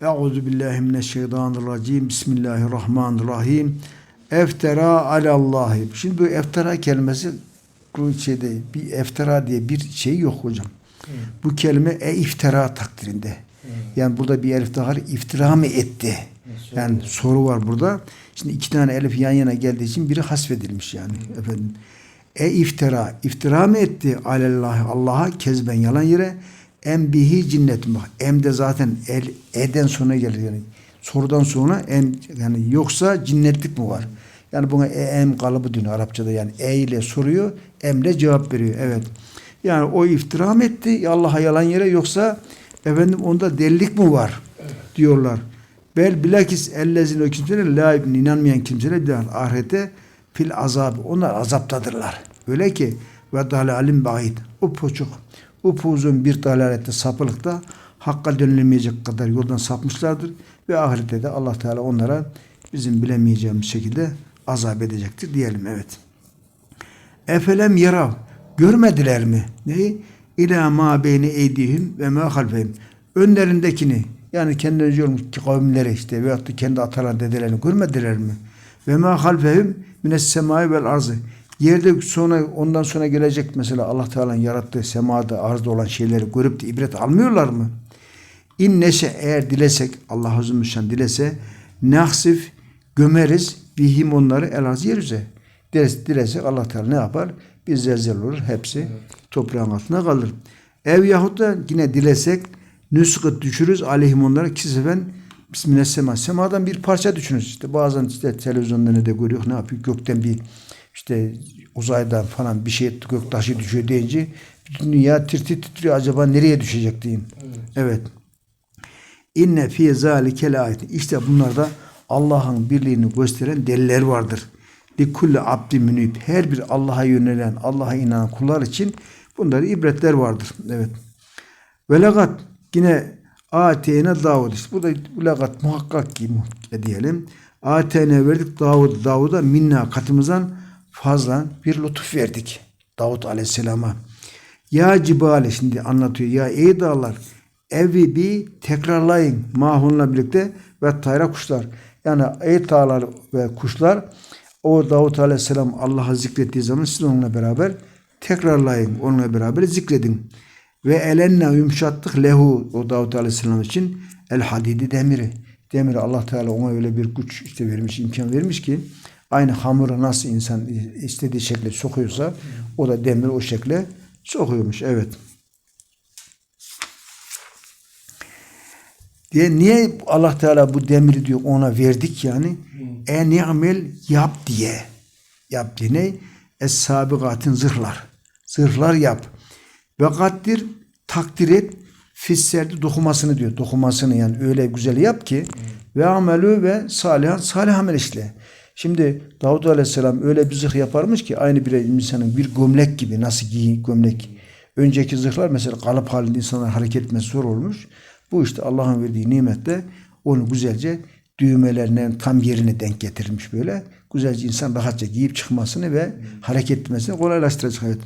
Euzu billahi mineşşeytanirracim. Bismillahirrahmanirrahim. Eftera alallahi. Şimdi bu eftera kelimesi şeyde bir eftera diye bir şey yok hocam. Bu kelime e iftira takdirinde. Yani burada bir elif daha. İftira mı etti? Yani soru var burada. Şimdi iki tane elif yan yana geldiği için biri hasfedilmiş yani efendim. E iftira. iftira mı etti alallahi Allah'a kezben yalan yere em bihi cinnetin bak. Em de zaten el, e'den sonra gelir yani. Sorudan sonra em yani yoksa cinnetlik mi var? Yani buna e, em kalıbı dönüyor Arapçada yani e ile soruyor, emle cevap veriyor. Evet. Yani o iftira mı etti Allah'a yalan yere yoksa efendim onda delilik mi var? diyorlar. Bel bilakis ellezine o kimseler la inanmayan kimseler diyor ahirete fil azabı. Onlar azaptadırlar. Öyle ki ve dalalim bahid. Upuçuk. Upuzun bir dalalette sapılıkta hakka dönülemeyecek kadar yoldan sapmışlardır. Ve ahirette de Allah Teala onlara bizim bilemeyeceğimiz şekilde azap edecektir diyelim. Evet. Efelem yarav. Görmediler mi? Neyi? İlâ mâ beyni eydihim ve mâ halfehim. Önlerindekini yani kendi olmuş kavimleri işte veyahut da kendi atalar dedelerini görmediler mi? Ve mâ halfehim mines semâi vel arzı. Yerde sonra ondan sonra gelecek mesela Allah Teala'nın yarattığı semada arzda olan şeyleri görüp de ibret almıyorlar mı? İn neşe eğer dilesek Allah Azimüşşan dilese nahsif gömeriz bihim onları el arz yeryüze. Dilesek, Allah Teala ne yapar? Bir zelzel olur. Hepsi toprağın altına kalır. Ev yahut da yine dilesek nüskıt düşürürüz aleyhim onlara kisifen Bismillah sema. Semadan bir parça düşünürüz. İşte bazen işte televizyonda ne de görüyor ne yapıyor? Gökten bir işte uzaydan falan bir şey gök taşı düşüyor deyince bütün dünya tir tir titriyor. Acaba nereye düşecek diyeyim. Evet. İnne fi zalike ayet. İşte bunlarda Allah'ın birliğini gösteren deliller vardır. Li kulli abdi münib. Her bir Allah'a yönelen, Allah'a inanan kullar için bunları ibretler vardır. Evet. Ve lagat yine ateyne Davud. İşte bu da bu lagat muhakkak ki diyelim. Ateyne verdik Davud. Davud'a minna katımızdan fazla bir lütuf verdik. Davud aleyhisselama. Ya cibale şimdi anlatıyor. Ya ey dağlar evi bir tekrarlayın mahunla birlikte ve tayra kuşlar. Yani ey dağlar ve kuşlar o Davut Aleyhisselam Allah'a zikrettiği zaman siz onunla beraber tekrarlayın. Onunla beraber zikredin. Ve elenne yumuşattık lehu o Davut Aleyhisselam için el hadidi demiri. Demiri Allah Teala ona öyle bir güç işte vermiş, imkan vermiş ki aynı hamuru nasıl insan istediği şekilde sokuyorsa o da demir o şekle sokuyormuş. Evet. diye niye Allah Teala bu demiri diyor ona verdik yani? En ni'mel yap diye. Yap diye ne? Es sabigatin zırhlar. Zırhlar yap. Ve kaddir takdir et fisserde dokumasını diyor. Dokumasını yani öyle güzel yap ki ve amelü ve salihan salih amel işle şimdi Davud Aleyhisselam öyle bir zırh yaparmış ki aynı bir insanın bir gömlek gibi nasıl giyin gömlek önceki zırhlar mesela kalıp halinde insanlar hareket etmesi zor olmuş bu işte Allah'ın verdiği nimette onu güzelce düğmelerinin tam yerine denk getirmiş böyle. Güzelce insan rahatça giyip çıkmasını ve hareket etmesini kolaylaştıracak. Evet.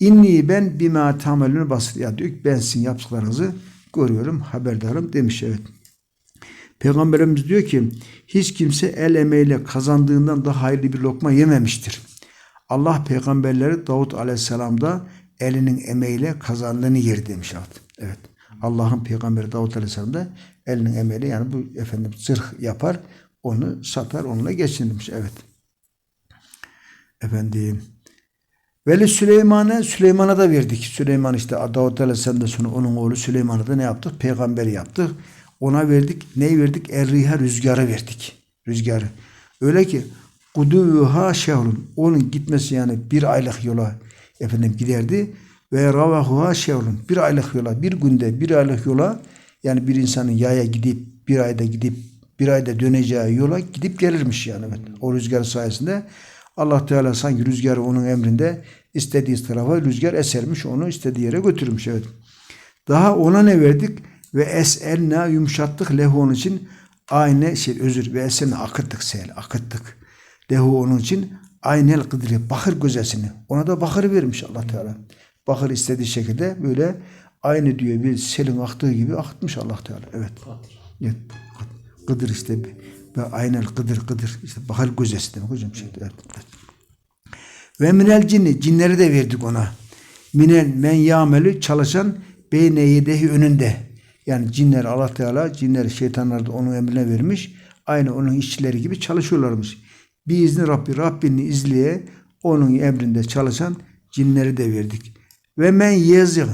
İnni ben bima tamelünü basır. Ya diyor ki ben sizin yaptıklarınızı görüyorum, haberdarım demiş. Evet. Peygamberimiz diyor ki hiç kimse el emeğiyle kazandığından daha hayırlı bir lokma yememiştir. Allah peygamberleri Davut Aleyhisselam'da elinin emeğiyle kazandığını yer demiş. Evet. Allah'ın peygamberi Davut Aleyhisselam da elinin emeğiyle yani bu efendim zırh yapar, onu satar, onunla geçinirmiş. Evet. Efendim Veli Süleyman'a Süleyman'a da verdik. Süleyman işte Davut Aleyhisselam'dan sonra onun oğlu Süleyman'a da ne yaptık? Peygamberi yaptık. Ona verdik. Neyi verdik? Erriha rüzgarı verdik. Rüzgarı. Öyle ki kuduha şehrun. Onun gitmesi yani bir aylık yola efendim giderdi ve ravahuha şevrun. Bir aylık yola, bir günde bir aylık yola yani bir insanın yaya gidip bir ayda gidip bir ayda döneceği yola gidip gelirmiş yani. Evet. O rüzgar sayesinde Allah Teala sanki rüzgarı onun emrinde istediği tarafa rüzgar esermiş onu istediği yere götürmüş. Evet. Daha ona ne verdik? Ve eselna yumuşattık lehu onun için aynı şey özür ve eselna akıttık sel akıttık. Lehu onun için aynel kıdri bakır gözesini. Ona da bakır vermiş Allah Teala. Bakır istediği şekilde böyle aynı diyor bir selin aktığı gibi akıtmış Allah Teala. Evet. Evet. Kıdır işte ve aynel kıdır kıdır işte bahar gözesi demek hocam şimdi. Evet, evet. Ve minel cinni cinleri de verdik ona. Minel men yameli çalışan beyne yedehi önünde. Yani cinler Allah Teala cinleri şeytanları da onun emrine vermiş. Aynı onun işçileri gibi çalışıyorlarmış. Bir izni Rabbi Rabbini izleye onun emrinde çalışan cinleri de verdik. Ve men yazık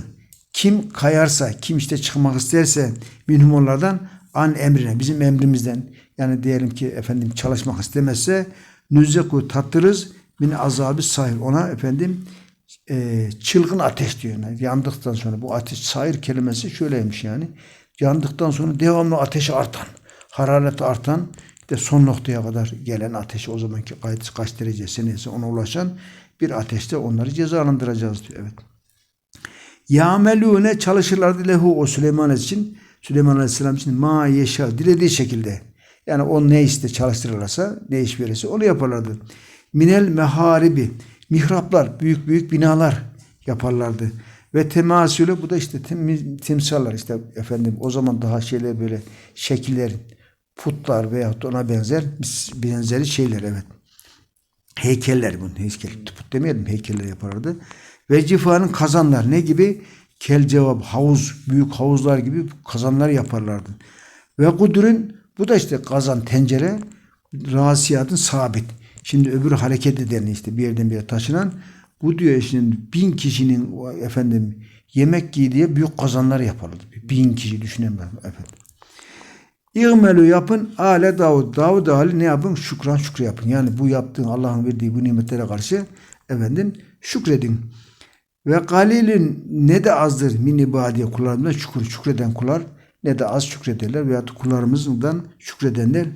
kim kayarsa, kim işte çıkmak isterse minhum onlardan an emrine, bizim emrimizden yani diyelim ki efendim çalışmak istemezse nüzeku tattırız min azabı sahir. Ona efendim e, çılgın ateş diyor. Yani yandıktan sonra bu ateş sahir kelimesi şöyleymiş yani. Yandıktan sonra devamlı ateşi artan, harareti artan de son noktaya kadar gelen ateşi o zamanki kaç, kaç derecesi neyse ona ulaşan bir ateşte onları cezalandıracağız diyor. Evet. Yamelune çalışırlardı lehu o Süleyman için. Süleyman Aleyhisselam için ma yeşa dilediği şekilde. Yani o ne iste çalıştırırlarsa, ne iş verirse onu yaparlardı. Minel meharibi, mihraplar, büyük büyük binalar yaparlardı. Ve temasülü bu da işte tim, timsallar işte efendim o zaman daha şeyler böyle şekiller, putlar veyahut ona benzer benzeri şeyler evet. Heykeller bunun heykel. Put demeyelim heykeller yaparlardı. Ve cifanın kazanlar ne gibi? Kel cevap havuz, büyük havuzlar gibi kazanlar yaparlardı. Ve kudürün bu da işte kazan, tencere, rasiyatın sabit. Şimdi öbürü hareket eden işte bir yerden bir yere taşınan bu diyor şimdi bin kişinin efendim yemek giydiği büyük kazanlar yaparlardı. Bin kişi düşünemiyorum efendim. İğmelü yapın ale Davud. Davud hali ne yapın? Şükran şükrü yapın. Yani bu yaptığın Allah'ın verdiği bu nimetlere karşı efendim şükredin. Ve galilin ne de azdır min ibadiye kullarımdan şükür şükreden kullar ne de az şükrederler veya kullarımızdan şükredenler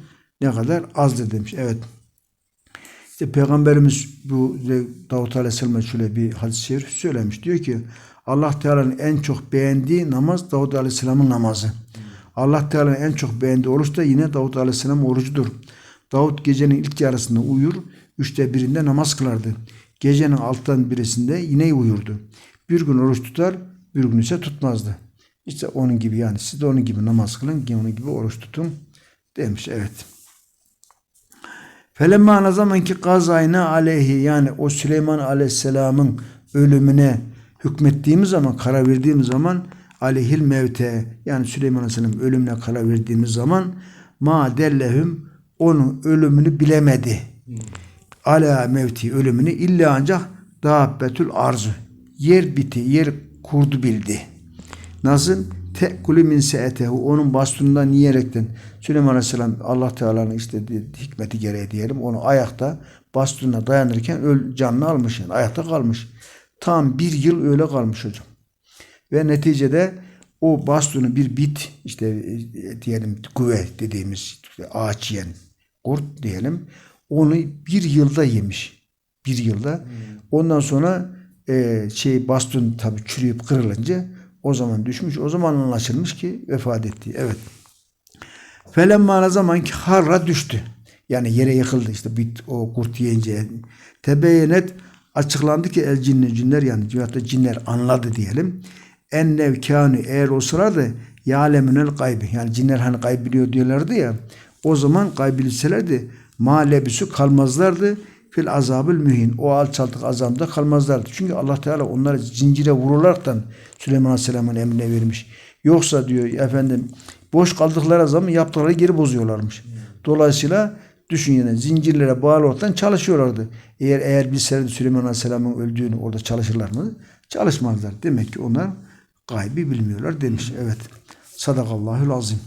ne kadar azdır demiş. Evet. İşte Peygamberimiz bu Davut Aleyhisselam'a şöyle bir hadis-i şerif söylemiş. Diyor ki Allah Teala'nın en çok beğendiği namaz Davut Aleyhisselam'ın namazı. Allah Teala'nın en çok beğendiği oruç da yine Davut Aleyhisselam orucudur. Davut gecenin ilk yarısında uyur, üçte birinde namaz kılardı. Gecenin alttan birisinde yine uyurdu. Bir gün oruç tutar, bir gün ise tutmazdı. İşte onun gibi yani siz de onun gibi namaz kılın, onun gibi oruç tutun demiş. Evet. Felemma ne zaman ki gazayna aleyhi yani o Süleyman aleyhisselamın ölümüne hükmettiğimiz zaman, karar verdiğimiz zaman aleyhil mevte yani Süleyman aleyhisselam ölümüne karar verdiğimiz zaman ma dellehum onun ölümünü bilemedi. Ala mevti ölümünü illa ancak dabbetül arzu. Yer biti, yer kurdu bildi. Nasıl? Tekulü min seetehu. Onun bastonundan yiyerekten Süleyman Aleyhisselam Allah Teala'nın işte hikmeti gereği diyelim. Onu ayakta bastonuna dayanırken öl, canını almış yani. Ayakta kalmış. Tam bir yıl öyle kalmış hocam. Ve neticede o bastonu bir bit işte e, diyelim güve dediğimiz işte ağaç yiyen kurt diyelim onu bir yılda yemiş. Bir yılda. Ondan sonra e, şey baston tabi çürüyüp kırılınca o zaman düşmüş. O zaman anlaşılmış ki vefat etti. Evet. Felemma ne zaman ki harra düştü. Yani yere yıkıldı işte bit o kurt yiyince. Tebeyyenet açıklandı ki el cinni cinler yani hatta cinler anladı diyelim. En nevkânü eğer olsalardı yâlemünel gaybi. Yani cinler hani gayb biliyor diyorlardı ya. O zaman gayb bilselerdi ma kalmazlardı fil azabül mühin. O alçaltık azamda kalmazlardı. Çünkü Allah Teala onları zincire vururlardan Süleyman Aleyhisselam'ın emrine vermiş. Yoksa diyor efendim boş kaldıkları zaman yaptıkları geri bozuyorlarmış. Dolayısıyla düşün yine zincirlere bağlı ortadan çalışıyorlardı. Eğer eğer bilselerdi Süleyman Aleyhisselam'ın öldüğünü orada çalışırlar mı? Çalışmazlar. Demek ki onlar gaybi bilmiyorlar demiş. Evet. Sadakallahül azim.